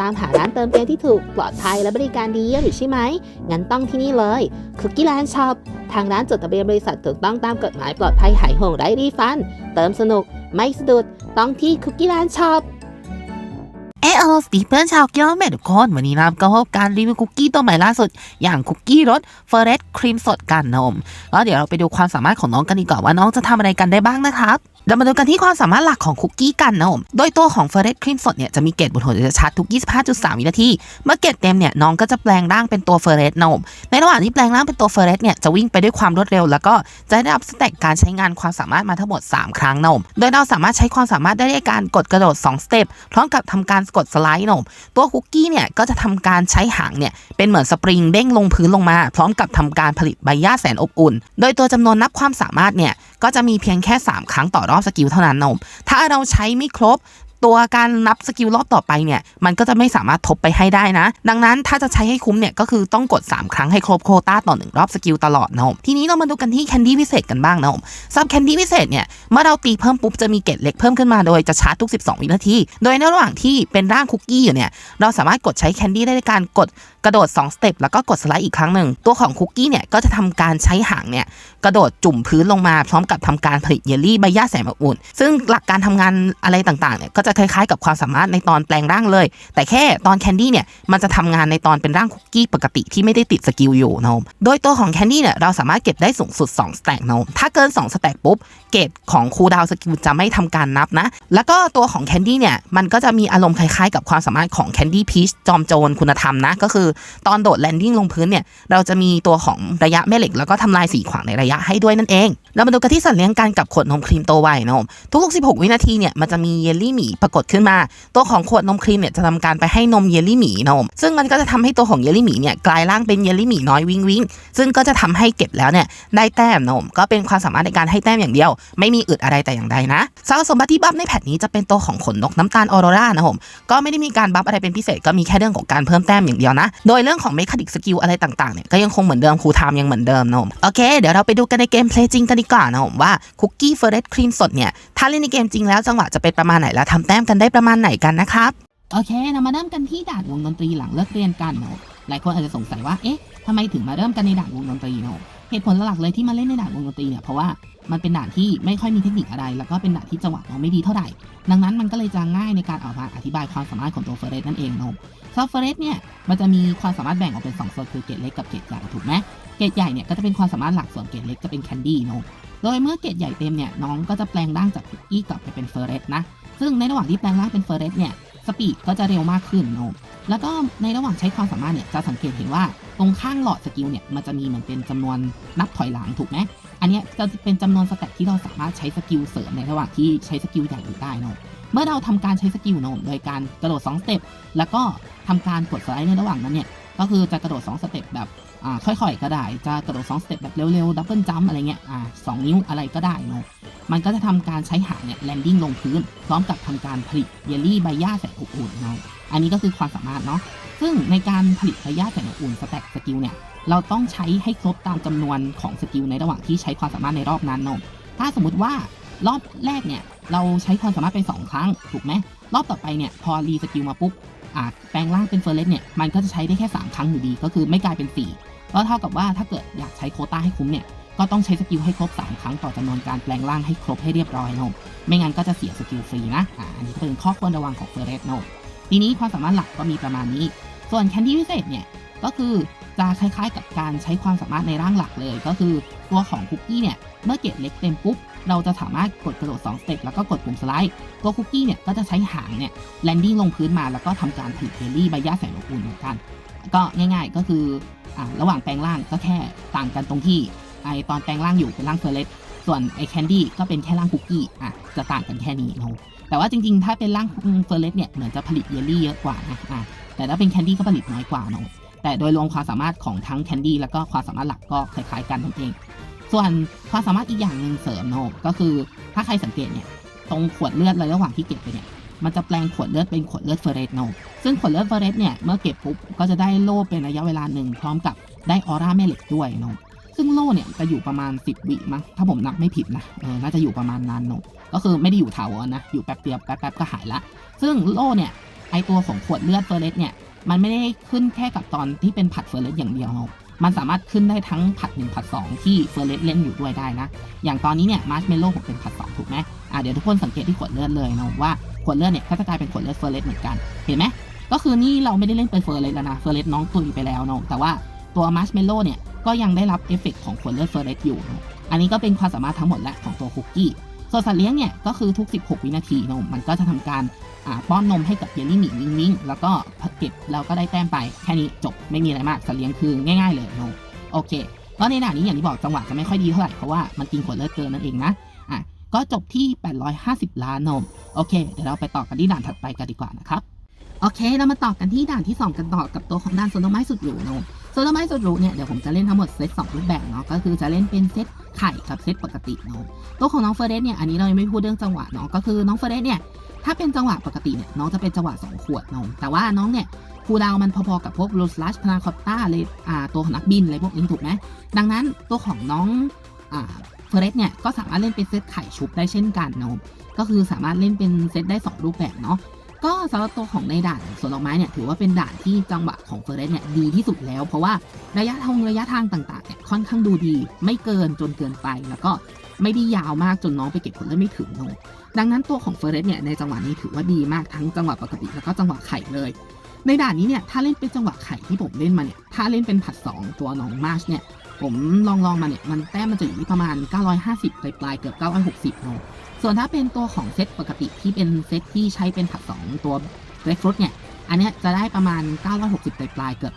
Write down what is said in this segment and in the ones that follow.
ตามหาร้านเติมเกมที่ถูก ปลอดภัยและบริการดีเยี่ยมอยู่ใช่ไหม งั้นต้องที่นี่เลยคุกกี้แลนด์ช็อปทางร้านจดทะเบียนบริษัทถูกต้องตามกฎหมายปลอดภัยหายห่วงไร้รีฟัน เติมสนุก ไม่สะดุด ต้องที่คุกกี้แลนด์ช็อปเออสตีเพื่อนชาวเกียวแม่ทุกคนวันนี้นะครับก็พบการรีวิวคุกกี้ตัวใหม่ล่าสุด อย่างคุกกี้รสเฟรชครีมสดกันนะผมก็เดี๋ยวเราไปดูความสามารถของน้องกันดีกว่าว่าน้องจะทำอะไรกันได้บ้างนะครับ เรามาดูกันที่ความสามารถหลักของคุกกี้กันนะผมโดยตัวของเฟรชครีมสดเนี่ยจะมีเกรดบนหัวจะชัดทุก 25.3 วินาที เมื่อเกรดเต็มเนี่ยน้องก็จะแปลงร่างเป็นตัวเฟรชนะผมในระหว่างที่แปลงร่างเป็นตัวเฟรชเนี่ยจะวิ่งไปด้วยความรวดเร็ว แล้วก็จะได้รับสเต็กการใช้งานความสามารถมาทั้งหมด 3 ครั้งนะผมโดยเราสามารถใช้ความสามารถได้ด้วยการกดกระโดด 2 สเต็ปพร้อมกับทำการกดสไลด์นะผมตัวคุกกี้เนี่ยก็จะทำการใช้หางเนี่ยเป็นเหมือนสปริงเด้งลงพื้นลงมา พร้อมกับทำการผลิตใบหญ้าแสนอบอุ่น โดยตัวจำนวนนับความสามารถเนี่ย ก็จะมีเพียงแค่ 3 ครั้งต่อรอบสกิลเท่านั้นนม ถ้าเราใช้ไม่ครบ ตัวการนับสกิลรอบต่อไปเนี่ยมันก็จะไม่สามารถทบไปให้ได้นะ ดังนั้นถ้าจะใช้ให้คุ้มเนี่ยก็คือต้องกด 3 ครั้งให้ครบโคต้าต่อหนึ่งรอบสกิลตลอดนะผมทีนี้เรามาดูกันที่แคนดี้พิเศษกันบ้างนะผมสำหรับแคนดี้พิเศษเนี่ยเมื่อเราตีเพิ่มปุ๊บจะมีเกรดเล็กเพิ่มขึ้นมาโดยจะชาร์จทุก 12 วินาที โดยในระหว่างที่เป็นร่างคุกกี้อยู่เนี่ยเราสามารถกดใช้แคนดี้ได้ด้วยการกดกระโดด2สเต็ปแล้วก็กดสไลด์อีกครั้งหนึ่งตัวของคุกกี้เนี่ยก็จะทำการใช้หางเนี่ยกระโดดจุ่มพื้นลงมาพร้อมกับทำการผลิตเยลลี่ใบหญ้าแสนอบอุ่นซึ่งหลักการทำงานอะไรต่างๆเนี่ยก็จะคล้ายๆ กับความสามารถในตอนแปลงร่างเลย แต่แค่ตอนแคนดี้เนี่ยมันจะทำงานในตอนเป็นร่างคุกกี้ปกติที่ไม่ได้ติดสกิลอยู่นะผมโดยตัวของแคนดี้เนี่ยเราสามารถเก็บได้สูงสุด2สแต็กนะผมถ้าเกิน2สแต็กปุ๊บเกรดของคูดาวสกิลจะไม่ทำการนับนะ แล้วก็ตัวของแคนดี้เนี่ยมันก็จะมีอารมณ์คล้ายๆ กับความสามารถของแคนดี้พีชจอมโจรคุณธรรมนะก็คือตอนโดดแลนดิ้งลงพื้นเนี่ยเราจะมีตัวของระยะแม่เหล็ก แล้วก็ทำลายสีขวางในระยะให้ด้วยนั่นเอง เรามาดูกันที่สัตว์เลี้ยงกันกับขวดนมครีมโตไวนะผมทุกๆ16 วินาทีเนี่ยมันจะมีเยลลี่หมีปรากฏขึ้นมา ตัวของขวดนมครีมเนี่ยจะทำการไปให้นมเยลลี่หมีนม ซึ่งมันก็จะทำให้ตัวของเยลลี่หมีเนี่ยกลายร่างเป็นเยลลี่หมีน้อยวิงวิงซึ่งก็จะทำให้เก็บแล้วเนี่ยได้แต้มนม ก็เป็นความสามารถในการให้แต้มอย่างเดียว ไม่มีอึดอะไรแต่อย่างใดนะสาวสมบัติที่บัฟในแพทนี้จะเป็นตัวของขนนกน้ำตาลออโรรานะผมก็ไม่ได้มีการบัฟอะไรเป็นพิเศษก็มีแค่เรื่องของการเพิ่มแต้มอย่างเดียวนะ โดยเรื่องของเมคานิกสกิลอะไรต่างๆเนี่ยก็ยังคงเหมือนเดิมครูไทม์ยังเหมือนเดิมนะผมโอเคเดี๋ยวเราไปดูกันในเกมเพลย์จริงกันดีกว่านะผมว่าคุกกี้เฟรชครีมสดเนี่ยถ้าเล่นในเกมจริงแล้วจังหวะจะเป็นประมาณไหนและทำแต้มกันได้ประมาณไหนกันนะครับ โอเคเรามาเริ่มกันที่ด่านวงดนตรีหลังเลิกเรียนกันเนาะหลายคนอาจจะสงสัยว่า เอ๊ะทำไมถึงมาเริ่มกันในด่านวงดนตรีเนาะเหตุผลหลักเลยที่มาเล่นในด่านวงดนตรีเนี่ยเพราะว่ามันเป็นด่านที่ไม่ค่อยมีเทคนิคอะไร แล้วก็เป็นด่านที่จังหวะเราไม่ดีเท่าไหร่ ดังนั้นมันก็เลยจะง่ายในการเอามาอธิบายความสามารถของตัวเฟรสนั่นเองเนาะซอฟเฟรสเนี่ยมันจะมีความสามารถแบ่งออกเป็น2ส่วนคือเกรดเล็กกับเกรดใหญ่ถูกไหมเกรดใหญ่เนี่ยก็จะเป็นความสามารถหลักส่วนเกรดเล็กจะเป็นแคนดี้เนาะโดยเมื่อเกรดใหญ่เต็มเนี่ยน้องก็จะแปลงร่างจากคุกกี้กลับไปเป็นเฟรสนะ ซึ่งในระหว่างที่แปลงร่างเป็นเฟรสเนี่ยสปีดก็จะเร็วมากขึ้นเนอะแล้วก็ในระหว่างใช้ความสามารถเนี่ยจะสังเกตเห็นว่าตรงข้างหลอดสกิลเนี่ยมันจะมีเหมือนเป็นจำนวนนับถอยหลังถูกไหมอันนี้จะเป็นจำนวนสแต็กที่เราสามารถใช้สกิลเสริมในระหว่างที่ใช้สกิลใหญ่อยู่ได้เนอะเมื่อเราทำการใช้สกิลเนอะโดยการกระโดด2สเต็ปแล้วก็ทำการกดสไลด์ในระหว่างนั้นเนี่ยก็คือจะกระโดด2สเต็ปแบบ อ่าค่อยๆ ก็ได้ จะกระโดด2สเต็ปแบบเร็วๆ ดับเบิลจัมอะไรเงี้ยอ่าสองนิ้วอะไรก็ได้เนอะมันก็จะทำการใช้หางเนี่ยแลนดิ้งลงพื้น พร้อมกับทำการผลิตเยลลี่ใบหญ้าแสนอบอุ่นเนาะอันนี้ก็คือความสามารถเนาะซึ่งในการผลิตใบหญ้าแสนอบอุ่นสแต็กสกิลเนี่ยเราต้องใช้ให้ครบตามจำนวนของสกิลในระหว่างที่ใช้ความสามารถในรอบนั้นเนาะถ้าสมมติว่ารอบแรกเนี่ยเราใช้ความสามารถไปสองครั้งถูกไหมรอบต่อไปเนี่ยพอรีสกิลมาปุ๊บแปลงร่างเป็นเฟอร์เรสเนี่ยมันก็จะใช้ได้แค่ 3 ครั้งอยู่ดี ก็คือไม่กลายเป็น 4 ก็เท่ากับว่าถ้าเกิดอยากใช้โคต้าให้คุ้มเนี่ยก็ต้องใช้สกิลให้ครบ 3 ครั้งต่อจำนวนการแปลงร่างให้ครบให้เรียบร้อยนะไม่งั้นก็จะเสียสกิลฟรีนะอ่าอันนี้เป็นข้อควรระวังของเฟรเรสโนทีนี้ความสามารถหลักก็มีประมาณนี้ ส่วนแคนดี้พิเศษเนี่ยก็คือจะคล้ายๆกับการใช้ความสามารถในร่างหลักเลย ก็คือตัวของคุกกี้เนี่ยเมื่อเกตเล็กเต็มปุ๊บ เราจะสามารถกดกระโดด2สเต็ปแล้วก็กดปุ่มสไลด์ตัวคุกกี้เนี่ยก็จะใช้หางเนี่ยแลนดิ้งลงพื้นมาแล้วก็ทำการผลิตเจลลี่ใบหญ้าแสนอบอุ่นเหมือนกันก็ง่าย ๆ ก็คืออ่าระหว่างแปลงร่างก็แค่ต่างกันตรงที่ไอตอนแปลงร่างอยู่เป็นร่างเฟรเรสส่วนไอแคนดี้ก็เป็นแค่ร่างคุกกี้อะจะต่างกันแค่นี้เนาะแต่ว่าจริงๆ ถ้าเป็นร่างเฟรเรสเนี่ยเหมือนจะผลิตเยลลี่เยอะกว่านะอะแต่ถ้าเป็นแคนดี้ก็ผลิตน้อยกว่าเนาะแต่โดยรวมความสามารถของทั้งแคนดี้แล้วก็ความสามารถหลักก็คล้ายๆกันนั่นเอง ส่วนความสามารถอีกอย่างหนึ่งเสริมเนาะก็คือถ้าใครสังเกตเนี่ยตรงขวดเลือดเลยระหว่างที่เก็บไปเนี่ยมันจะแปลงขวดเลือดเป็นขวดเลือดเฟรเรสเนาะซึ่งขวดเลือดเฟรเรสเนี่ยเมื่อเก็บปุ๊บก็จะได้โล่เป็นระยะเวลาหนึ่งพร้อมกับได้ออร่าแม่เหล็กด้วยเนาะซึ่งโล่เนี่ยจะอยู่ประมาณ 10 วิมั้งถ้าผมนับไม่ผิดนะเออน่าจะอยู่ประมาณนั้นเนอะก็คือไม่ได้อยู่ถาวรนะอยู่แป๊บเดียวแป๊บๆก็หายละ ซึ่งโล่เนี่ยไอตัวของขวดเลือดเฟรเรสเนี่ยมันไม่ได้ขึ้นแค่กับตอนที่เป็นผัดเฟรเรสอย่างเดียวเนาะ มันสามารถขึ้นได้ทั้งผัดหนึ่งผัดสองที่เฟอร์เรสเล่นอยู่ด้วยได้นะ อย่างตอนนี้เนี่ยมาร์ชเมลโล่ผมเป็นผัดสองถูกไหมอะเดี๋ยวทุกคนสังเกตที่ขวดเลือดเลยเนาะว่าขวดเลือดเนี่ยก็จะกลายเป็นขวดเลือดเฟอร์เรสเหมือนกัน เห็นไหมก็คือนี่เราไม่ได้เล่นเป็นเฟอร์เรสแล้วนะ เฟอร์เรสน้องตุยไปแล้วเนาะแต่ว่าตัวมาร์ชเมลโล่เนี่ยก็ยังได้รับเอฟเฟกต์ของขวดเลือดเฟอร์เรสอยู่ อันนี้ก็เป็นความสามารถทั้งหมดแหละของตัวคุกกี้ ส่วนสัตว์เลี้ยงเนี่ยก็คือทุก 16 วินาทีเนาะมันก็จะทำการป้อนนมให้กับเยลลี่หมีวิงวิงแล้วก็เก็บแล้วก็ได้แต้มไปแค่นี้จบไม่มีอะไรมากสัตว์เลี้ยงคือง่ายๆเลยเนาะโอเคก็ในด่านนี้อย่างที่บอกจังหวะจะไม่ค่อยดีเท่าไหร่เพราะว่ามันกินขวดเลือดเกินนั่นเองนะอะก็จบที่ 850 ล้านนมโอเคเดี๋ยวเราไปต่อกันที่ด่านถัดไปกันดีกว่านะครับโอเค เรามาต่อกันที่ด่านที่ 2 กันต่อกับตัวของด่านโซนไม้สุดหรูเนาะโซนไม้สุดหรูเนี่ยเดี๋ยวผมจะเล่นทั้งหมดเซต2รูปแบบเนาะก็คือจะเล่นเป็นเซตไข่กับเซตปกติเนาะตัวของน้องเฟรเรสเนี่ยอันนี้เรายังไม่พูดเรื่องจังหวะเนาะก็คือน้องเฟรเรสเนี่ยถ้าเป็นจังหวะปกติเนี่ยน้องจะเป็นจังหวะ 2 ขวดเนาะแต่ว่าน้องเนี่ยคูดาวมันพอๆกับพวกโรสลัชพนาคอตตาเลยอ่าตัวของนักบินอะไรพวกนี้ถูกไหมดังนั้นตัวของน้องอ่าเฟรเรสเนี่ยก็สามารถเล่นเป็นเซตไข่ชุบได้เช่นกันเนาะก็คือสามารถเล่นเป็นเซตได้สองรูปแบบเนาะ ก็สำหรับตัวของในด่านสวนดอกไม้เนี่ยถือว่าเป็นด่านที่จังหวะของเฟอร์เรสเนี่ยดีที่สุดแล้ว เพราะว่าระยะทางระยะทางต่างๆเนี่ยค่อนข้างดูดี ไม่เกินจนเกินไป แล้วก็ไม่ได้ยาวมากจนน้องไปเก็บผลได้ไม่ถึงเนอะดังนั้นตัวของเฟอร์เรสเนี่ยในจังหวะนี้ถือว่าดีมากทั้งจังหวะปกติแล้วก็จังหวะไข่เลย ในด่านนี้เนี่ยถ้าเล่นเป็นจังหวะไข่ที่ผมเล่นมาเนี่ยถ้าเล่นเป็นผัด 2 ตัวน้องมาร์ชเนี่ยผมลองลองๆมาเนี่ยมันแต้มมันจะอยู่ที่ประมาณ 950ปลายปลายๆเกือบ 960เนอะ ส่วนถ้าเป็นตัวของเซตปกติที่เป็นเซตที่ใช้เป็นผัด2ตัวเกรฟรุตเนี่ย อันนี้จะได้ประมาณ 960ปลายปลายๆเกือบ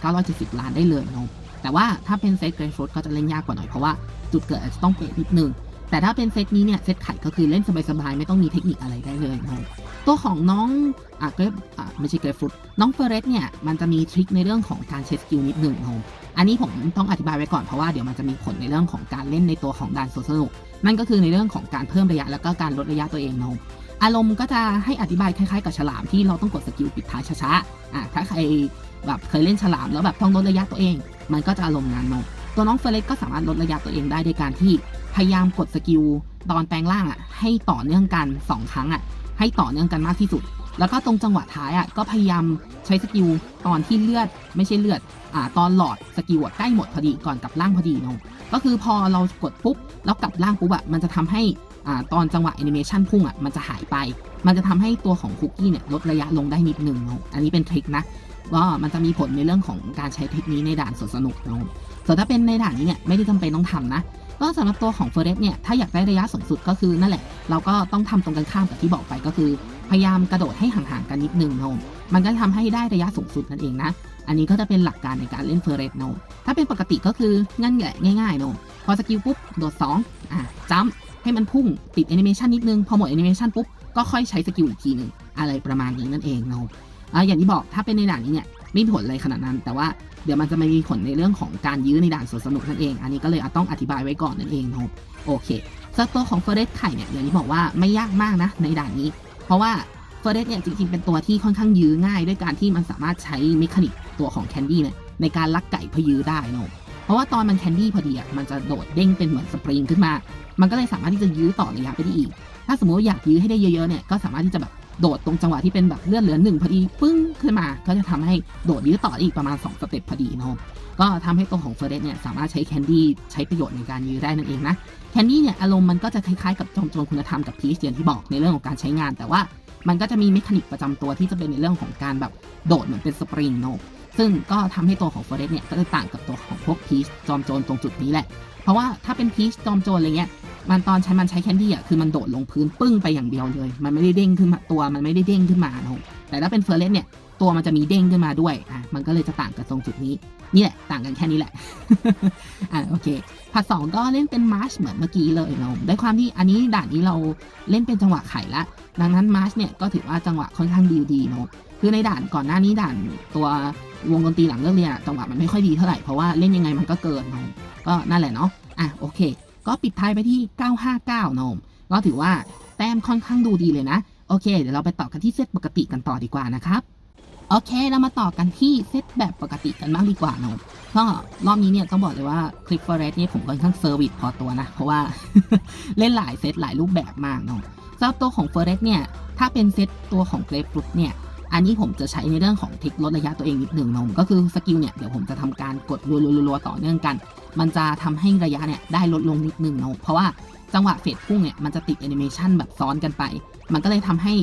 970 ล้านได้เลยเนาะแต่ว่าถ้าเป็นเซตเกรฟรุตก็จะเล่นยากกว่าหน่อยเพราะว่าจุดเกิดอาจจะต้องเปะนิดนึง แต่ถ้าเป็นเซตนี้เนี่ยเซตไข่ก็คือเล่นสบายๆ ไม่ต้องมีเทคนิคอะไรได้เลยนะตัวของน้องอะเกรฟอะไม่ใช่เกรฟรุตน้องเฟเรสเนี่ยมันจะมีทริคในเรื่องของการเช็คสกิลนิดหนึ่งนะอันนี้ผมต้องอธิบายไว้ก่อนเพราะว่าเดี๋ยวมันจะมีผลในเรื่องของการเล่นในตัวของดานโซเชียลนั่นก็คือในเรื่องของการเพิ่มระยะแล้วก็การลดระยะตัวเองนะอารมณ์ก็จะให้อธิบายคล้ายๆกับฉลามที่เราต้องกดสกิลปิดท้ายช้าๆอะถ้าใครแบบเคยเล่นฉลามแล้วแบบต้องลดระยะตัวเอง มันก็จะอารมณ์นั้นเนาะ ตัวน้องเฟรเล็กก็สามารถลดระยะตัวเองได้โดยการที่พยายามกดสกิลตอนแปลงร่างอะให้ต่อเนื่องกัน 2 ครั้งอะให้ต่อเนื่องกันมากที่สุด แล้วก็ตรงจังหวะท้ายอะก็พยายามใช้สกิลตอนที่เลือดไม่ใช่เลือดอ่าตอนหลอดสกิลอะใกล้หมดพอดีก่อนกลับร่างพอดีเนาะก็คือพอเรากดปุ๊บแล้วกลับร่างปุ๊บอะมันจะทำให้อ่าตอนจังหวะแอนิเมชันพุ่งอะมันจะหายไป มันจะทำให้ตัวของคุกกี้เนี่ยลดระยะลงได้นิดนึงเนาะอันนี้เป็นทริคนะก็มันจะมีผลในเรื่องของการใช้เทคนิคในด่านสนสนุกเนาะ ส่วนถ้าเป็นในด่านนี้เนี่ยไม่ได้จำเป็นต้องทำนะ ก็สำหรับตัวของเฟอร์เรสเนี่ยถ้าอยากได้ระยะสูงสุดก็คือนั่นแหละ เราก็ต้องทำตรงกันข้ามกับที่บอกไปก็คือ พยายามกระโดดให้ห่างๆกันนิดนึงเนาะมันก็จะทำให้ได้ระยะสูงสุดนั่นเองนะ อันนี้ก็จะเป็นหลักการในการเล่นเฟอร์เรสเนาะถ้าเป็นปกติก็คืองั้นแหละง่ายๆเนาะพอสกิลปุ๊บโดดสองอะจัมป์ให้มันพุ่งติดแอนิเมชันนิดนึง พอหมดแอนิเมชันปุ๊บก็ค่อยใช้สกิลอีกทีหนึ่งอะไรประมาณนี้นั่นเองเนาะอะอย่างที่บอกถ้าเป็นในด่านนี้เนี่ย ไม่มีผลอะไรขนาดนั้น แต่ว่าเดี๋ยวมันจะมีผลในเรื่องของการยื้อในด่านสวนสนุกนั่นเอง อันนี้ก็เลยต้องอธิบายไว้ก่อนนั่นเองเนาะโอเคสตัวของเฟอร์เรสไข่เนี่ยอย่างที่บอกว่าไม่ยากมากนะในด่านนี้ เพราะว่าเฟอร์เรสเนี่ยจริงๆเป็นตัวที่ค่อนข้างยื้อง่าย ด้วยการที่มันสามารถใช้เมคานิกตัวของแคนดี้เนี่ยในการลักไก่เพื่อยื้อได้นาะเพราะว่าตอนมันแคนดี้พอดีอะมันจะโดดเด้งเป็นเหมือนสปริงขึ้นมา มันก็เลยสามารถที่จะยื้อต่อระยะไปได้อีก ถ้าสมมติอยากยื้อให้ได้เยอะๆเนี่ยก็สามารถที่จะแบบ โดดตรงจังหวะที่เป็นแบบเลื่อนเหลือหนึ่งพอดีปึ้งขึ้นมา ก็จะทำให้โดดยื้อต่ออีกประมาณ 2 สเต็ปพอดีเนาะก็ทำให้ตัวของเฟอร์เรสเนี่ยสามารถใช้แคนดี้ใช้ประโยชน์ในการยื้อได้นั่นเองนะแคนดี้เนี่ยอารมณ์มันก็จะคล้ายๆกับจอมโจรคุณธรรมกับพีชอย่างที่บอกในเรื่องของการใช้งาน แต่ว่ามันก็จะมีเมคานิกประจำตัวที่จะเป็นในเรื่องของการแบบโดดเหมือนเป็นสปริงเนซึ่งก็ทำให้ตัวของเฟอร์เรสเนี่ยก็จะต่างกับตัวของพวกพีชจอมโจรตรงจุดนี้แหละ เพราะว่าถ้าเป็นพีชจอมโจรอะไรเงี้ยมันตอนใช้มันใช้แคนดี้อะคือมันโดดลงพื้นปึ้งไปอย่างเดียวเลย มันไม่ได้เด้งขึ้นมาตัวมันไม่ได้เด้งขึ้นมาเนอะแต่ถ้าเป็นเฟอร์เรสเนี่ยตัวมันจะมีเด้งขึ้นมาด้วยอะมันก็เลยจะต่างกันตรงจุดนี้นี่แหละต่างกันแค่นี้แหละอะโอเคผัดสองก็เล่นเป็นมาร์ชเหมือนเมื่อกี้เลยเนาะด้วยความที่อันนี้ด่านนี้เราเล่นเป็นจังหวะไข่ละดังนั้นมาร์ชเนี่ยก็ถือว่าจังหวะค่อนข้างดีดีเนาะคือในด่านก่อนหน้านี้ด่านตัว วงดนตรีหลังเรื่องเรียนจังหวะมันไม่ค่อยดีเท่าไหร่เพราะว่าเล่นยังไงมันก็เกินนาะก็นั่นแหละเนาะอะโอเค ก็ปิดท้ายไปที่ 959นมก็ถือว่าแต้มค่อนข้างดูดีเลยนะ โอเค เดี๋ยวเราไปต่อกันที่เซตปกติกันต่อดีกว่านะครับโอเค เรามาต่อกันที่เซตแบบปกติกันบ้างดีกว่าโนมก็รอบนี้เนี่ยต้องบอกเลยว่าคลิปเฟอร์เรสเนี่ยผมค่อนข้างเซอร์วิสพอตัวนะ เพราะว่าเล่นหลายเซตหลายรูปแบบมากเนาะสำหรับตัวของเฟอร์เรสเนี่ย ถ้าเป็นเซตตัวของเกรฟฟรุตเนี่ย อันนี้ผมจะใช้ในเรื่องของเทคลดระยะตัวเองนิดหนึ่งเนอะก็คือสกิลเนี่ยเดี๋ยวผมจะทำการกดรัวๆต่อเนื่องกัน มันจะทำให้ระยะเนี่ยได้ลดลงนิดหนึ่งนะเพราะว่าจังหวะเฟดพุ่งเนี่ยมันจะติดแอนิเมชันแบบซ้อนกันไป มันก็เลยทำให้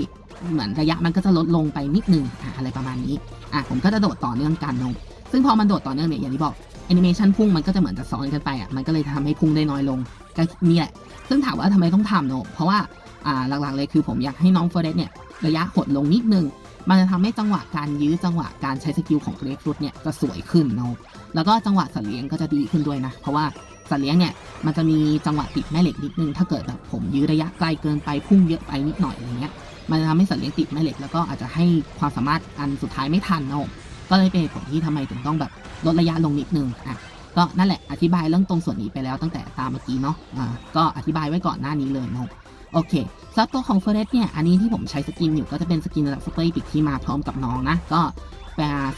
เหมือนระยะมันก็จะลดลงไปนิดหนึงอะอะไรประมาณนี้อะผมก็จะโดดต่อเนื่องกันนะซึ่งพอมันโดดต่อเนื่องเนี่ยอย่างที่บอกแอนิเมชันพุ่งมันก็จะเหมือนจะซ้อนกันไปอะมันก็เลยทำให้พุ่งได้น้อยลงก็นี่แหละซึ่งถามว่าทำไมต้องทำเนอะเพราะว่าอ่าหลักๆเลยคือผมอยากให้น้องเฟรเดเนี่ย ระยะหดลงนิดนึง มันจะทำให้จังหวะการยื้อจังหวะการใช้สกิลของเกรฟรุตเนี่ยจะสวยขึ้นเนาะแล้วก็จังหวะสัตว์เลี้ยงก็จะดีขึ้นด้วยนะ เพราะว่าสัตว์เลี้ยงเนี่ยมันจะมีจังหวะติดแม่เหล็กนิดนึง ถ้าเกิดแบบผมยื้อระยะไกลเกินไปพุ่งเยอะไปนิดหน่อยอะไรเงี้ยมันจะทำให้สัตว์เลี้ยงติดแม่เหล็กแล้วก็อาจจะให้ความสามารถอันสุดท้ายไม่ทันเนาะก็เลยเป็นเหตุผลที่ทำไมถึงต้องแบบลดระยะลงนิดนึงอะก็นั่นแหละอธิบายเรื่องตรงส่วนนี้ไปแล้วตั้งแต่ตามเมื่อกี้เนาะอ่าก็อธิบายไว้ก่อนหน้านี้เลยเนาะ โอเคสำหรับตัวของเฟรสเนี่ย อันนี้ที่ผมใช้สกินอยู่ก็จะเป็นสกินระดับสเปรย์ปิกที่มาพร้อมกับน้องนะ ก็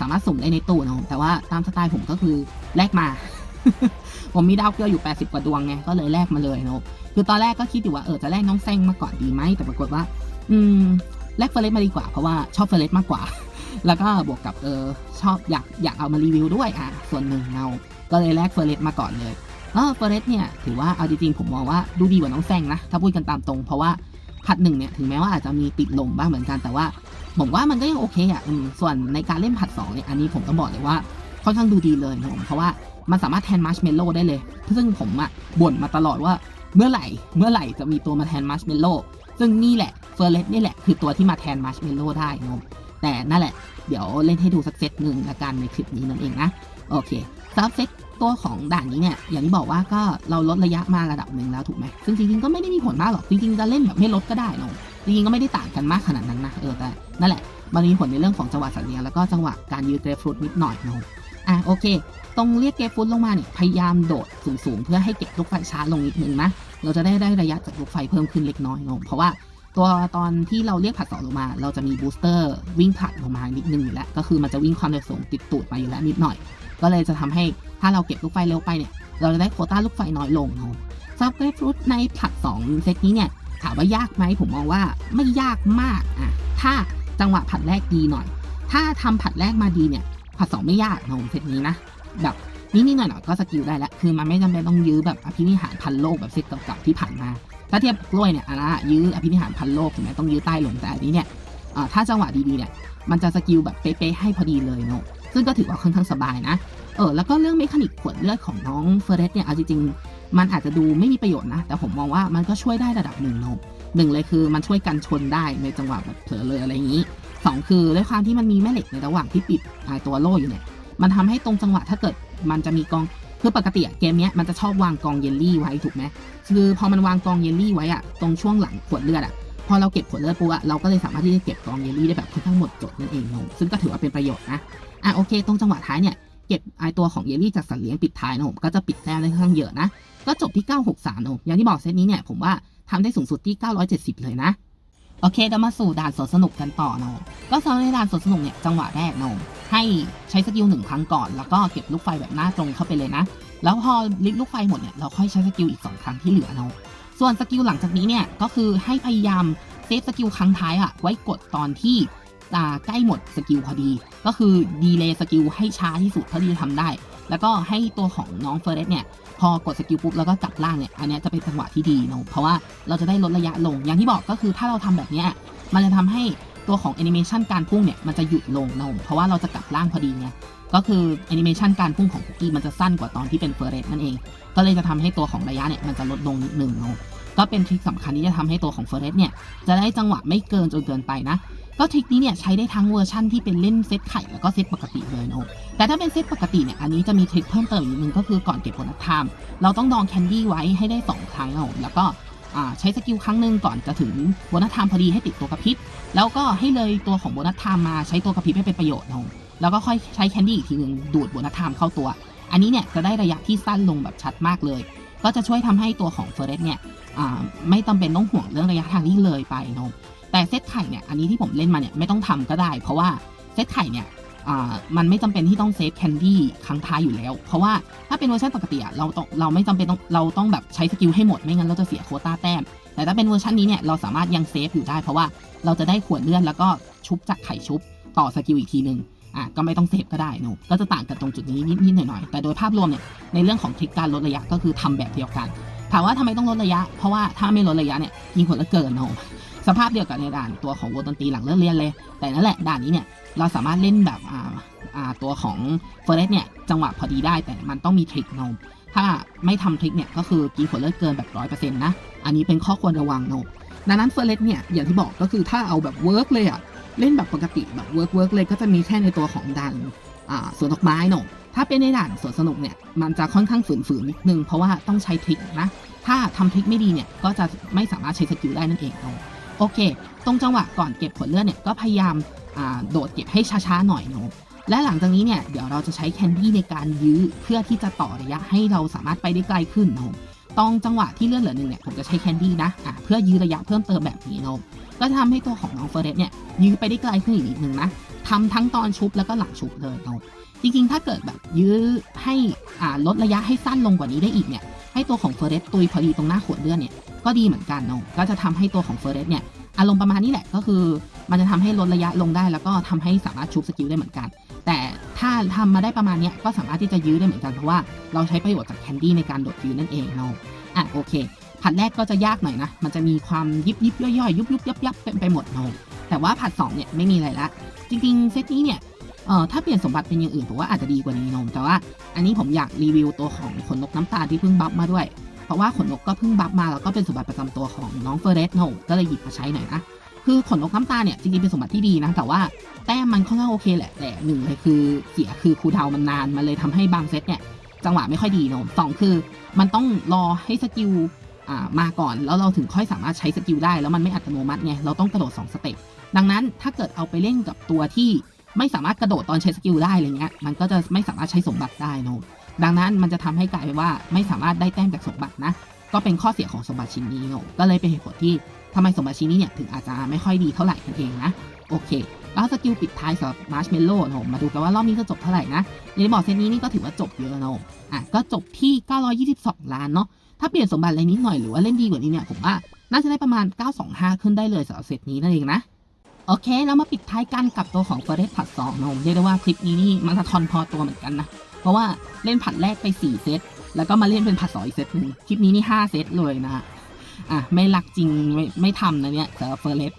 สามารถสุ่มได้ในตู้นะผมแต่ว่าตามสไตล์ผมก็คือแลกมา ผมมีดาวเกลืออยู่ 80 กว่าดวงไง ก็เลยแลกมาเลยนะคือตอนแรกก็คิดอยู่ว่าเออจะแลกน้องแซงมาก่อนดีไหม แต่ปรากฏว่า อืมแลกเฟรสมาดีกว่าเพราะว่าชอบเฟรสมากกว่า แล้วก็บวกกับเออชอบอยากอยากเอามารีวิวด้วยอะส่วนหนึ่งเนาก็เลยแลกเฟรสมาก่อนเลย เออเฟรสเนี่ยถือว่าเอาจริงๆผมมองว่าดูดีกว่าน้องแซงนะ ถ้าพูดกันตามตรง เพราะว่าผัดหนึ่งเนี่ยถึงแม้ว่าอาจจะมีติดลมบ้างเหมือนกันแต่ว่าผมว่ามันก็ยังโอเคอะส่วนในการเล่นผัดสองเนี่ยอันนี้ผมต้องบอกเลยว่าค่อนข้างดูดีเลยนะผมเพราะว่ามันสามารถแทนมาร์ชเมลโล่ได้เลย ซึ่งผมอะบ่นมาตลอดว่าเมื่อไหร่เมื่อไหร่จะมีตัวมาแทนมาร์ชเมลโล่ซึ่งนี่แหละเฟรสนี่แหละคือตัวที่มาแทนมาร์ชเมลโล่ได้นะผมแต่นั่นแหละเดี๋ยวเล่นให้ดูสักเซตหนึ่งละกันในคลิปนี้นั่นเองนะโอเค ซับเซตตัวของด่านนี้เนี่ยอย่างที่บอกว่าก็เราลดระยะมาระดับหนึ่งแล้วถูกไหมซึ่งจริงๆก็ไม่ได้มีผลมากหรอกจริงๆจะเล่นแบบไม่ลดก็ได้เนอะจริงๆก็ไม่ได้ต่างกันมากขนาดนั้นนะเออแต่นั่นแหละมันมีผลในเรื่องของจังหวะสัตว์เลี้ยงแล้วก็จังหวะการยืดเกรฟฟรุตนิดหน่อยเนอะอะโอเค ตรงเรียกเกรฟฟรุตลงมาเนี่ยพยายามโดดสูงๆเพื่อให้เก็บลูกไฟช้าลงนิดนึงนะเราจะได้ได้ระยะจากลูกไฟเพิ่มขึ้นเล็กน้อยเนอะเพราะว่าตัวตอนที่เราเรียกผัดสองลงมา เราจะมีบูสเตอร์วิ่งผัดลงมานิดนึงอยู่แล้ว ก็คือมันจะวิ่งความเร็วสูงติดตูดมาอยู่แล้วนิดหน่อย ก็เลยจะทำให้ถ้าเราเก็บลูกไฟเร็วไปเนี่ยเราจะได้โคต้าลูกไฟน้อยลงเนาะซับเกรฟรุตในผัด2เซตนี้เนี่ยถามว่ายากไหมผมมองว่าไม่ยากมากอะถ้าจังหวะผัดแรกดีหน่อย ถ้าทำผัดแรกมาดีเนี่ยผัดสองไม่ยากเนาะเซตนี้นะแบบนิดๆหน่อยๆก็สกิลได้แล้วคือมันไม่จำเป็นต้องยื้อแบบอภินิหารพันโลกแบบเซตเก่าๆที่ผ่านมา ถ้าเทียบกล้วยเนี่ยอันนะยื้ออภินิหารพันโลกถูกไหมต้องยื้อใต้หลงแต่อันนี้เนี่ยถ้าจังหวะดีๆเนี่ยมันจะสกิลแบบเป๊ะๆให้พอดีเลยเนาะ ซึ่งก็ถือว่าค่อนข้างสบายนะ เออแล้วก็เรื่องเมคานิกขวดเลือดของน้องเฟรสเนี่ยเอาจริงๆมันอาจจะดูไม่มีประโยชน์นะ แต่ผมมองว่ามันก็ช่วยได้ระดับหนึ่งเนอะหนึ่งเลยคือมันช่วยกันชนได้ในจังหวะแบบเผลอเลยอะไรอย่างนี้สองคือด้วยความที่มันมีแม่เหล็กในระหว่างที่ปิดอ่าตัวโล่อยู่เนี่ย มันทำให้ตรงจังหวะถ้าเกิดมันจะมีกองคือปกติเกมเนี้ยมันจะชอบวางกองเยลลี่ไว้ถูกไหมคือพอมันวางกองเยลลี่ไว้อะตรงช่วงหลังขวดเลือดอะพอเราเก็บขวดเลือดปุ๊บอะเราก็เลยสามารถที่จะเก็บกองเยลลี่ได้แบบค่อนข้างหมดจดนั่นเองเนอะซึ่งก็ถือว่าเป็นประโยชน์นะ อะโอเค ตรงจังหวะท้ายเนี่ยเก็บไอตัวของเยลลี่จากสัตว์เลี้ยงปิดท้ายนะผมก็จะปิดแต้มได้ค่อนข้างเยอะนะ ก็จบที่ 963นะผมอย่างที่บอกเซตนี้เนี่ยผมว่าทำได้สูงสุดที่ 970 เลยนะ โอเคเดี๋ยวมาสู่ด่านสนสนุกกันต่อนะผมก็สำหรับในด่านสนสนุกเนี่ยจังหวะแรกนะผมให้ใช้สกิลหนึ่งครั้งก่อน แล้วก็เก็บลูกไฟแบบหน้าตรงเข้าไปเลยนะ แล้วพอลิฟลูกไฟหมดเนี่ยเราค่อยใช้สกิลอีก 2 ครั้งที่เหลือนะส่วนสกิลหลังจากนี้เนี่ยก็คือให้พยายามเซฟสกิลครั้งท้ายอะไว้กดตอนที่ อ่าใกล้หมดสกิลพอดี ก็คือดีเลย์สกิลให้ช้าที่สุดเท่าที่จะทำได้ แล้วก็ให้ตัวของน้องเฟรเรสเนี่ย พอกดสกิลปุ๊บแล้วก็กลับล่างเนี่ย อันนี้จะเป็นจังหวะที่ดีเนาะเพราะว่าเราจะได้ลดระยะลง อย่างที่บอกก็คือถ้าเราทำแบบเนี้ยมันจะทำให้ตัวของแอนิเมชันการพุ่งเนี่ยมันจะหยุดลงเนาะเพราะว่าเราจะกลับล่างพอดีไงก็คือแอนิเมชันการพุ่งของคุกกี้มันจะสั้นกว่าตอนที่เป็นเฟรเรสนั่นเอง ก็เลยจะทำให้ตัวของระยะเนี่ยมันจะลดลงนิดนึงเนาะ ก็เป็นทริคสำคัญที่จะทำให้ตัวของเฟรสเนี่ยจะได้จังหวะไม่เกินจนเกินไปนะก็ทริคนี้เนี่ยใช้ได้ทั้งเวอร์ชั่นที่เป็นเล่นเซตไข่แล้วก็เซตปกติเลยนะแต่ถ้าเป็นเซตปกติเนี่ยอันนี้จะมีทริคเพิ่มเติมอีกนึงก็คือก่อนเก็บโบนัสไทม์เราต้องดองแคนดี้ไว้ให้ได้ 2 ครั้งเอาแล้วก็ใช้สกิลครั้งหนึ่งก่อนจะถึงโบนัสไทม์พอดีให้ติดตัวกระพริบแล้วก็ให้เลยตัวของโบนัสไทม์มาใช้ตัวกระพริบให้เป็นประโยชน์เอาแล้วก็ค่อยใช้แคนดี้อีกทีหนึ่งดูดโบนัสไทม์เข้าตัว อันนี้เนี่ยจะได้ระยะที่สั้นลงแบบชัดมากเลย ก็จะช่วยทำให้ตัวของเฟรสเนี่ย ไม่จำเป็นต้องห่วงเรื่องระยะทางที่เลยไปเนาะแต่เซตไข่เนี่ยอันนี้ที่ผมเล่นมาเนี่ยไม่ต้องทำก็ได้ เพราะว่าเซตไข่เนี่ยมันไม่จำเป็นที่ต้องเซฟแคนดี้ครั้งท้ายอยู่แล้ว เพราะว่าถ้าเป็นเวอร์ชันปกติอะเราต้องเราไม่จำเป็นต้องเราต้องแบบใช้สกิลให้หมดไม่งั้นเราจะเสียโคต้าแต้ม แต่ถ้าเป็นเวอร์ชันนี้เนี่ยเราสามารถยังเซฟอยู่ได้ เพราะว่าเราจะได้ขวดเลือดแล้วก็ชุบจากไข่ชุบต่อสกิลอีกทีหนึ่งอะก็ไม่ต้องเซฟก็ได้นอะก็จะต่างกันตรงจุดนี้นิดๆหน่อยๆแต่โดยภาพรวมเนี่ยในเรื่องของทริคการลดระยะก็คือทำแบบเดียวกัน ถามว่าทำไมต้องลดระยะ เพราะว่าถ้าไม่ลดระยะเนี่ยยิงผลละเกินเนอะสภาพเดียวกับในด่านตัวของวงดนตรีหลังเลิกเรียนเลย แต่นั่นแหละด่านนี้เนี่ยเราสามารถเล่นแบบอ่าอ่าตัวของเฟรสเนี่ยจังหวะพอดีได้แต่มันต้องมีทริคเนอะถ้าไม่ทำทริคเนี่ยก็คือกินผลเลิกเกินแบบร้อยเปอร์เซ็นต์นะ อันนี้เป็นข้อควรระวังเนอะดังนั้นเฟรสเนี่ยอย่างที่บอกก็คือถ้าเอาแบบเวิร์กเลยอะ เล่นแบบปกติแบบเวิร์กเวิร์กเลยก็จะมีแค่ในตัวของด่านสวนดอกไม้เนอะถ้าเป็นในด่านสวนสนุกเนี่ยมันจะค่อนข้างฝืนๆนิดนึงเพราะว่าต้องใช้ทริคนะถ้าทำทริคไม่ดีเนี่ยก็จะไม่สามารถใช้สกิลได้นั่นเองเนอะโอเค ตรงจังหวะก่อนเก็บผลเลือดเนี่ยก็พยายามโดดเก็บให้ช้าๆหน่อยเนอะและหลังจากนี้เนี่ยเดี๋ยวเราจะใช้แคนดี้ในการยื้อเพื่อที่จะต่อระยะให้เราสามารถไปได้ไกลขึ้นเนอะ ตรงจังหวะที่เลือดเหลือหนึ่งเนี่ยผมจะใช้แคนดี้นะอะเพื่อยื้อระยะเพิ่มเติมแบบนี้เนอะก็จะทำให้ตัวของน้องเฟรเรสเนี่ยยื้อไปได้ไกลขึ้นอีกนิดนึงนะทำทั้งตอนชุบแล้วก็หลังชุบเลยเนอะจริงๆ ถ้าเกิดแบบยื้อให้อ่าลดระยะให้สั้นลงกว่านี้ได้อีกเนี่ยให้ตัวของเฟอร์เรสตุยพอดีตรงหน้าขวดเลือดเนี่ยก็ดีเหมือนกันเนาะก็จะทำให้ตัวของเฟอร์เรสเนี่ยอารมณ์ประมาณนี้แหละก็คือ มันจะทำให้ลดระยะลงได้ แล้วก็ทำให้สามารถชุบสกิลได้เหมือนกัน แต่ถ้าทำมาได้ประมาณนี้ก็สามารถที่จะยื้อได้เหมือนกันเพราะว่าเราใช้ประโยชน์จากแคนดี้ในการโดดยื้อนั่นเองเนาะอะโอเคผัดแรกก็จะยากหน่อยนะ มันจะมีความยิบยิบย่อยๆยุบยุบยับยับเป็นไปหมดเนาะแต่ว่าผัดสองเนี่ยไม่มีอะไรละจริงๆเซตนี้เนี่ยเอ่อถ้าเปลี่ยนสมบัติเป็นอย่างอื่นผมว่าอาจจะดีกว่านี้เนอะแต่ว่าอันนี้ผมอยากรีวิวตัวของขนนกน้ำตาที่เพิ่งบัฟมาด้วย เพราะว่าขนนกก็เพิ่งบัฟมาแล้วก็เป็นสมบัติประจำตัวของน้องเฟอร์เรสโนก็เลยหยิบมาใช้หน่อยนะ คือขนนกน้ำตาเนี่ยจริงๆเป็นสมบัติที่ดีนะ แต่ว่าแต้มมันค่อนข้างโอเคแหละ แต่หนึ่งเลยคือเสียคือคูดาวมันนานมันเลยทำให้บางเซตเนี่ยจังหวะไม่ค่อยดีเนอะสองคือมันต้องรอให้สกิลอ่ามาก่อนแล้วเราถึงค่อยสามารถใช้สกิลได้แล้วมันไม่อัตโนมัติไงเราต้องกระโดด2สเต็ปดังนั้นถ้าเกิดเอาไปเล่นกับตัวที่ไม่สามารถกระโดดตอนใช้สกิลได้อะไรเงี้ยมันก็จะไม่สามารถใช้สมบัติได้เนอะดังนั้นมันจะทำให้กลายเป็นว่าไม่สามารถได้แต้มจากสมบัตินะ ก็เป็นข้อเสียของสมบัติชิ้นนี้เนอะก็เลยเป็นเหตุผลที่ ทำไมสมบัติชิ้นนี้เนี่ยถึงอาจจะไม่ค่อยดีเท่าไหร่นั่นเองนะ โอเค แล้วสกิลปิดท้ายสำหรับมาร์ชเมลโล่นะมาดูกันว่ารอบนี้จะจบเท่าไหร่นะในบอร์ดเซตนี้นี่ก็ถือว่าจบเยอะนะอะก็จบที่ 922 ล้านเนาะถ้าเปลี่ยนสมบัติอะไรนิดหน่อยหรือว่าเล่นดีกว่านี้เนี่ยผมว่าน่าจะได้ประมาณ 925 ขึ้นได้เลยสำหรับเซตนี้นั่นเองนะโอเค แล้วมาปิดท้ายกันกับตัวของเฟรดผัดสองนะผมเรียกได้ว่าคลิปนี้นี่มันสะท้อนพอตัวเหมือนกันนะ เพราะว่าเล่นผัดแรกไป 4 เซต แล้วก็มาเล่นเป็นผัดสองอีกเซตหนึ่งคลิปนี้นี่ 5 เซตเลยนะฮะ อะไม่รักจริงไม่ไม่ทำนะเนี่ยสำหรับเฟอรด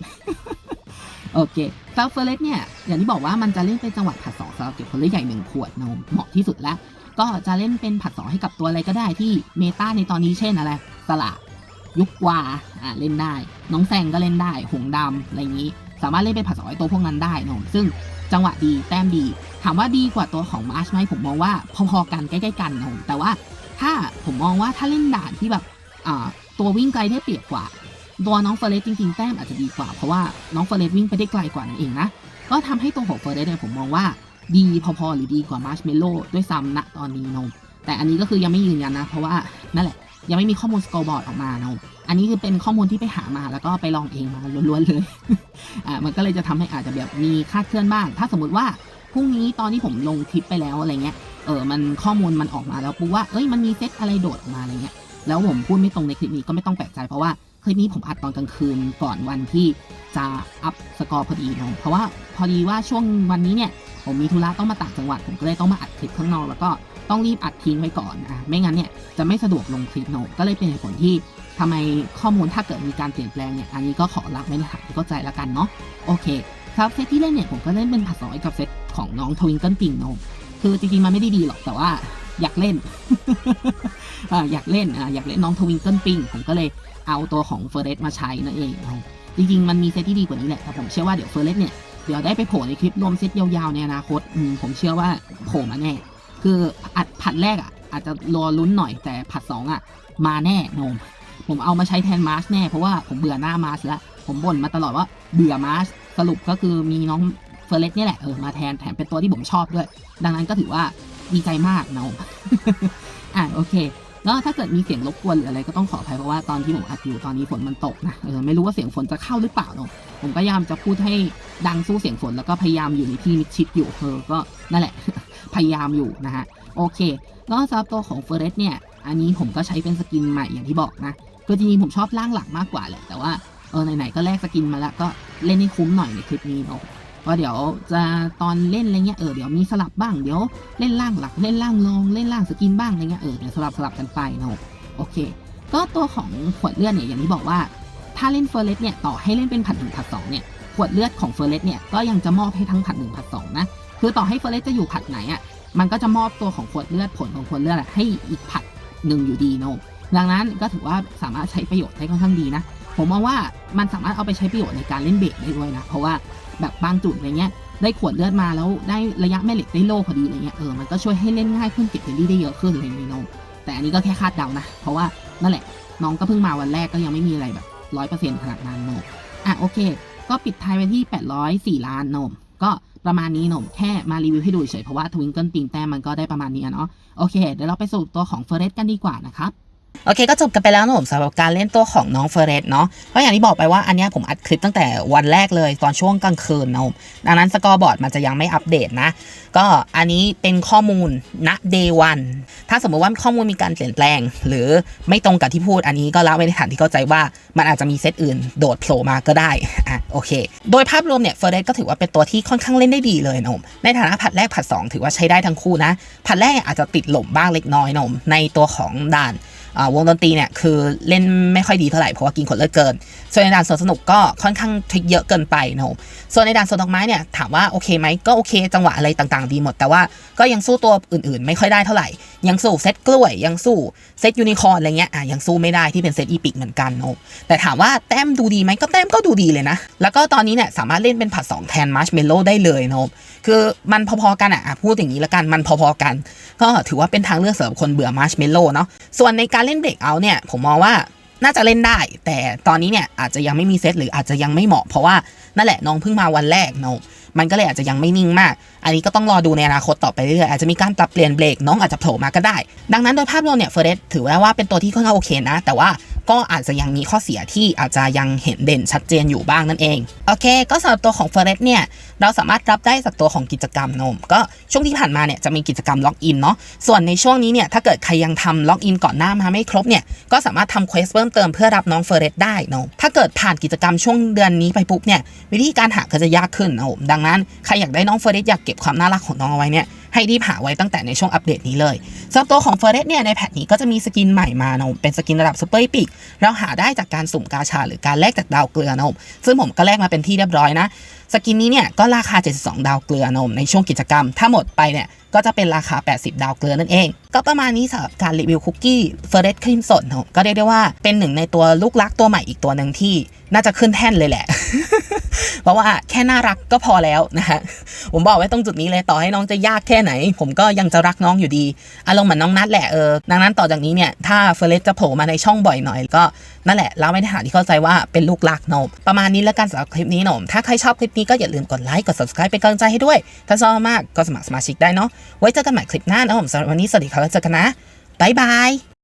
โอเคสำหรับเฟรดเนี่ยอย่างที่บอกว่ามันจะเล่นเป็นจังหวะผัดสองสำหรับเก็บผลเลือดใหญ่หนึ่งขวดนะผมเหมาะที่สุดแล้ว ก็จะเล่นเป็นผัดสองให้กับตัวอะไรก็ได้ที่เมตาในตอนนี้เช่นอะไรสละยุกวาอ่าเล่นได้ น้องแซงก็เล่นได้ หงดำอะไรอย่างนี้ สามารถเล่นเป็นผัดสองไอ้ตัวพวกนั้นได้นะผมซึ่งจังหวะดีแต้มดี ถามว่าดีกว่าตัวของมาร์ชไหมผมมองว่าพอๆกันใกล้ๆกันนะผมแต่ว่าถ้าผมมองว่าถ้าเล่นด่านที่แบบอ่า ตัววิ่งไกลได้เปรียบกว่าตัวน้องเฟรเรสจริงๆแต้มอาจจะดีกว่า เพราะว่าน้องเฟรเรสวิ่งไปได้ไกลกว่านั่นเองนะ ก็ทำให้ตัวของเฟรเรสเนี่ยผมมองว่าดีพอๆหรือดีกว่ามาร์ชเมลโล่ด้วยซ้ำณตอนนี้นอะแต่อันนี้ก็คือยังไม่ยืนยันนะ เพราะว่านั่นแหละยังไม่มีข้อมูลสกอร์บอร์ดออกมานอะอันนี้คือเป็นข้อมูลที่ไปหามาแล้วก็ไปลองเองมาล้วนๆเลย อ่า มันก็เลยจะทำให้อาจจะแบบมีคาดเคลื่อนบ้าง ถ้าสมมติว่าพรุ่งนี้ตอนที่ผมลงคลิปไปแล้วอะไรเงี้ย เออ มันข้อมูลมันออกมาแล้วปุ๊บว่า เอ้ย มันมีเซตอะไรโดดออกมาอะไรเงี้ย แล้วผมพูดไม่ตรงในคลิปนี้ก็ไม่ต้องแปลกใจเพราะว่าคลิปนี้ผมอัดตอนกลางคืนก่อนวันที่จะอัพสกอร์พอดีเนอะเพราะว่าพอดีว่าช่วงวันนี้เนี่ยผมมีธุระต้องมาต่างจังหวัด ผมก็เลยต้องมาอัดคลิปข้างนอก แล้วก็ต้องรีบอัดทิ้งไว้ก่อนอะไม่งั้นเนี่ยจะไม่สะดวกลงคลิปโนก็เลยเป็นเหตุผลที่ทำไมข้อมูลถ้าเกิดมีการเปลี่ยนแปลงเนี่ยอันนี้ก็ขอรับไว้ในฐานที่เข้าใจแล้วกันเนาะโอเคครับเซตที่เล่นเนี่ยผมก็เล่นเป็นผัดสอยกับเซตของน้องทวิงเกิลปิงโนคือจริงๆมันไม่ได้ดีหรอกแต่ว่า อยากเล่นอยากเล่นอยากเล่นน้องทวิงเกิลปิงผมก็เลยเอาตัวของเฟอร์เรสมาใช้นั่นเองจริงๆมันมีเซตที่ดีกว่านี้แหละแต่ผมเชื่อว่าเดี๋ยวเฟอร์เรสเนี่ยเดี๋ยวได้ไปโผล่ในคลิปรวมเซตยาวๆในอนาคตมผมเชื่อว่าโผล่มาแน่ คืออัดผัดแรกอะอาจจะรอลุ้นหน่อยแต่ผัดสองอะมาแน่โนมผมเอามาใช้แทนมาร์ชแน่เพราะว่าผมเบื่อหน้ามาร์ชแล้วผมบ่นมาตลอดว่าเบื่อมาร์ชสรุปก็คือมีน้องเฟอร์เรสเนี่ยแหละเออมาแทนแถมเป็นตัวที่ผมชอบด้วย ดังนั้นก็ถือว่า ดีใจมากโนมอะโอเคแล้วถ้าเกิดมีเสียงรบกวนหรืออะไรก็ต้องขออภัยเพราะว่าตอนที่ผมอัดอยู่ตอนนี้ฝนมันตกนะเออไม่รู้ว่าเสียงฝนจะเข้าหรือเปล่าเนอะผมก็พยายามจะพูดให้ดังสู้เสียงฝนแล้วก็พยายามอยู่ในที่มิดชิดอยู่เออก็นั่นแหละ พยายามอยู่นะฮะโอเคแล้วสำหรับตัวของเฟอร์เรสเนี่ย อันนี้ผมก็ใช้เป็นสกินใหม่อย่างที่บอกนะคือจริงๆผมชอบร่างหลักมากกว่าแหละแต่ว่าเออไหนๆก็แลกสกินมาแล้วก็เล่นให้คุ้มหน่อยในคลิปนี้เนาะ ว่าเดี๋ยวจะตอนเล่นอะไรเงี้ยเออเดี๋ยวมีสลับบ้างเดี๋ยวเล่นล่างหลักเล่นล่างรองเล่นล่างสกินบ้างอะไรเงี้ยเออเดี๋ยวสลับสลับกันไปนะโอเค ก็ตัวของขวดเลือดเนี่ยอย่างที่บอกว่า ถ้าเล่นเฟอร์เรสเนี่ยต่อให้เล่นเป็นผัดหนึ่งผัดสองเนี่ยขวดเลือดของเฟอร์เรสเนี่ยก็ยังจะมอบให้ทั้งผัดหนึ่งผัดสองนะคือต่อให้เฟอร์เรสจะอยู่ผัดไหนอะมันก็จะมอบตัวของขวดเลือดผลของขวดเลือดอให้อีกผัดหนึ่งอยู่ดีเนอะดังนั้นก็ถือว่าสามารถใช้ประโยชน์ได้ค่อนข้างดีนะ ผมมองว่ามันสามารถเอาไปใช้ประโยชน์ในการเล่นเบรกได้ด้วยนะ เพราะว่า แบบบางจุดอะไรเงี้ยได้ขวดเลือดมาแล้วได้ระยะแม่เหล็กได้โล่พอดีอะไรเงี้ยเออมันก็ช่วยให้เล่นง่ายขึ้นเก็บเทลลี่ได้เยอะขึ้นอะไรอย่างเงี้ยเนอะแต่อันนี้ก็แค่คาดเดานะ เพราะว่านั่นแหละน้องก็เพิ่งมาวันแรกก็ยังไม่มีอะไรแบบร้อยเปอร์เซ็นต์ขนาดนั้นเนอะอะโอเค ก็ปิดท้ายไปที่804ล้านนมก็ประมาณนี้นมแค่มารีวิวให้ดูเฉยเพราะว่าทวิงเกิลปีนแต้มมันก็ได้ประมาณนี้เนาะโอเคเดี๋ยวเราไปสรุปตัวของเฟอร์เรสกันดีกว่านะครับ โอเคก็จบกันไปแล้วนะผมสำหรับการเล่นตัวของน้องเฟเรสเนาะก็อย่างที่บอกไปว่าอันนี้ผมอัดคลิปตั้งแต่วันแรกเลยตอนช่วงกลางคืนนะผมดังนั้นสกอร์บอร์ดมันจะยังไม่อัปเดตนะ ก็อันนี้เป็นข้อมูลณ day one ถ้าสมมติว่าข้อมูลมีการเปลี่ยนแปลง หรือไม่ตรงกับที่พูดอันนี้ก็ละไว้ในฐานที่เข้าใจว่ามันอาจจะมีเซตอื่นโดดโผล่มาก็ได้อะโอเค โดยภาพรวมเนี่ยเฟเรสก็ถือว่าเป็นตัวที่ค่อนข้างเล่นได้ดีเลยนะผมในฐานะผัดแรกผัดสองถือว่าใช้ได้ทั้งคู่นะผัดแรกอาจจะติดหล่มบ้างเล็กน้อยนะผมในตัวของด่าน วงดนตรีเนี่ยคือเล่นไม่ค่อยดีเท่าไหร่เพราะว่ากินคนเลือดเกิน ส่วนในด่านสวนสนุกก็ค่อนข้างทริกเยอะเกินไปนะส่วนในด่านสวนดอกไม้เนี่ยถามว่าโอเคไหมก็โอเค จังหวะอะไรต่างๆ ดีหมด แต่ว่าก็ยังสู้ตัวอื่นๆ ไม่ค่อยได้เท่าไหร่ ยังสู้เซตกล้วย ยังสู้เซตยูนิคอร์นอะไรเงี้ยอะยังสู้ไม่ได้ที่เป็นเซตอีพิกเหมือนกันนะผมแต่ถามว่าแต้มดูดีไหมก็แต้มก็ดูดีเลยนะ แล้วก็ตอนนี้เนี่ยสามารถเล่นเป็นผัดสองแทนมาร์ชเมลโล่ได้เลยนะผมคือมันพอๆกันอะอะพูดอย่างนี้ละกันมันพอๆกัน ก็ถือว่าเป็นทางเลือกสำหรับคนเบื่อมาร์ชเมลโล่เนาะส่วนในการเล่นเบรกเอาเนี่ยผมมองว่าน่าจะเล่นได้ แต่ตอนนี้เนี่ยอาจจะยังไม่มีเซตหรืออาจจะยังไม่เหมาะ เพราะว่านั่นแหละน้องเพิ่งมาวันแรกเนาะมันก็เลยอาจจะยังไม่นิ่งมาก อันนี้ก็ต้องรอดูในอนาคตต่อไปเรื่อยอาจจะมีการปรับเปลี่ยนเบรกน้องอาจจะโผล่มาก็ได้ ดังนั้นโดยภาพรวมเนี่ยเฟรเรสถือว่าเป็นตัวที่ค่อนข้างโอเคนะ แต่ว่า ก็อาจจะยังมีข้อเสียที่อาจจะยังเห็นเด่นชัดเจนอยู่บ้างนั่นเอง โอเค ก็สำหรับตัวของเฟเรสเนี่ยเราสามารถรับได้จากตัวของกิจกรรมนม ก็ช่วงที่ผ่านมาเนี่ยจะมีกิจกรรมล็อกอินเนาะส่วนในช่วงนี้เนี่ยถ้าเกิดใครยังทำล็อกอินก่อนหน้ามาไม่ครบเนี่ยก็สามารถทำเควสเพิ่มเติมเพื่อรับน้องเฟเรสได้เนาะถ้าเกิดผ่านกิจกรรมช่วงเดือนนี้ไปปุ๊บเนี่ยวิธีการหาก็จะยากขึ้นนะผมดังนั้นใครอยากได้น้องเฟเรสอยากเก็บความน่ารักของน้องเอาไว้เนี่ย ให้รีบหาไว้ตั้งแต่ในช่วงอัปเดตนี้เลยสำหรับตัวของเฟเรสเนี่ยในแพทนี้ก็จะมีสกินใหม่มานะเป็นสกินระดับซูเปอร์อีพิกเราหาได้จากการสุ่มกาชาหรือการแลกจากดาวเกลือนมซึ่งผมก็แลกมาเป็นที่เรียบร้อยนะ สกินนี้เนี่ยก็ราคา 72 ดาวเกลือนมในช่วงกิจกรรม ถ้าหมดไปเนี่ยก็จะเป็นราคา 80 ดาวเกลือนั่นเอง ก็ประมาณนี้สำหรับการรีวิวคุกกี้เฟรดครีมสดนะก็เรียกได้ว่าเป็นหนึ่งในตัวลูกรักตัวใหม่อีกตัวหนึ่งที่น่าจะขึ้นแท่นเลยแหละ เพราะว่าแค่น่ารักก็พอแล้วนะฮะผมบอกไว้ตรงจุดนี้เลยต่อให้น้องจะยากแค่ไหน ผมก็ยังจะรักน้องอยู่ดีอารมณ์เหมือนน้องนัดแหละเออดังนั้นต่อจากนี้เนี่ยถ้าเฟรนจะโผล่มาในช่องบ่อยหน่อยก็นั่นแหละเราไม่ได้หาที่เข้าใจว่าเป็นลูกรักนมประมาณนี้แล้วกันสำหรับคลิปนี้นมถ้าใครชอบคลิปนี้ก็อย่าลืมกดไลค์กด subscribe เป็นกำลังใจให้ด้วย ถ้าชอบมากก็สมัครสมาชิกได้เนาะไว้เจอกันใหม่คลิปหน้านะผมสำหรับวันนี้สวัสดีครับแล้วเจอกันนะบ๊ายบาย